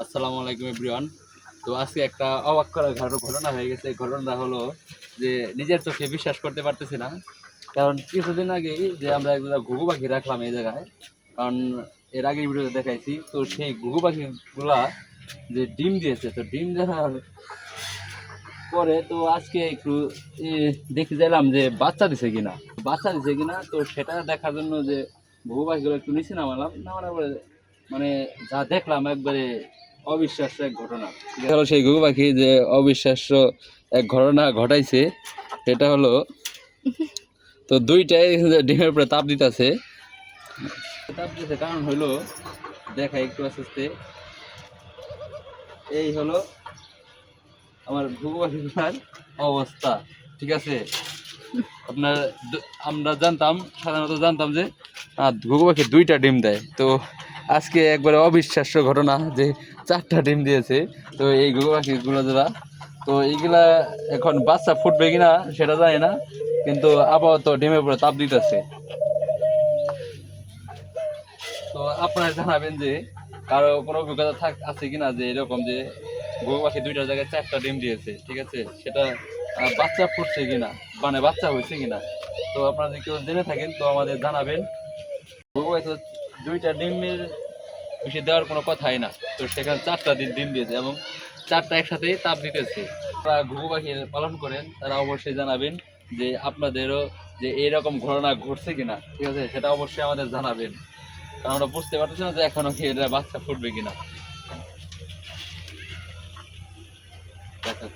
আসসালামু আলাইকুম, এভরিওয়ান। তো আজকে একটা অবাক করা ঘট- ঘটনা হয়ে গেছে। ঘটনাটা হলো যে নিজের চোখে বিশ্বাস করতে পারতেছি না। কারণ কিছুদিন আগেই যে আমরা একটা ঘুঘু পাখি রাখলাম এই জায়গায়, কারণ এর আগে ভিডিওতে দেখাইছি, তো সেই ঘুঘু পাখিগুলা যে ডিম দিয়েছে, তো ডিম দেওয়ার পরে তো আজকে একটু দেখতে চাইলাম যে বাচ্চা দিছে কিনা। বাচ্চা দিছে কিনা, তো সেটা দেখার জন্য যে ঘুঘু পাখিগুলো একটু নিচে নামালাম। নামানোর পরে মানে যা দেখলাম একবারে অবিশ্বাস্য এক ঘটনা। হলো সেই ঘুঘু পাখি যে অবিশ্বাস্য এক ঘটনা ঘটাইছে, সেটা হলো, তো দুইটাই ডিমের উপরে তাপ দিতেছে। তাপ দিতেছে কারণ হলো দেখা একটু আস্তে এই হলো আমার ঘুঘু পাখিগুলার অবস্থা, ঠিক আছে? আপনার আমরা জানতাম, সাধারণত জানতাম যে ঘুঘু পাখি দুইটা ডিম দেয়, তো আজকে একবারে অবিশ্বাস্য ঘটনা যে চারটা ডিম দিয়েছে। তো এই পাখিগুলো যারা, তো এইগুলা এখন বাচ্চা ফুটবে কিনা সেটা জানি না, কিন্তু আপাতত ডিমের উপরে তাপ দিতেছে। তো আপনারা জানাবেন যে কারও কোনো অভিজ্ঞতা থাক আছে কিনা যে এরকম যে ঘুঘু পাখি দুইটা জায়গায় চারটা ডিম দিয়েছে, ঠিক আছে? সেটা বাচ্চা ফুটছে কিনা মানে বাচ্চা হয়েছে কিনা? তো আপনারা যদি কেউ জেনে থাকেন, তো আমাদের জানাবেন। ঘুঘু দুইটা ডিমের বেশি দেওয়ার কোনো কথাই না। তো সেখানে চারটা দিন দিন দিয়েছে এবং চারটা একসাথেই তাপ দিতেছে। তারা ঘুঘু পাখি পালন করেন, তারা অবশ্যই জানাবেন যে আপনাদেরও যে এইরকম ঘটনা ঘটছে কিনা, ঠিক আছে? সেটা অবশ্যই আমাদের জানাবেন। কারণ আমরা বুঝতে পারতেছি না যে এখনও কি এটা বাচ্চা ফুটবে কিনা। দেখা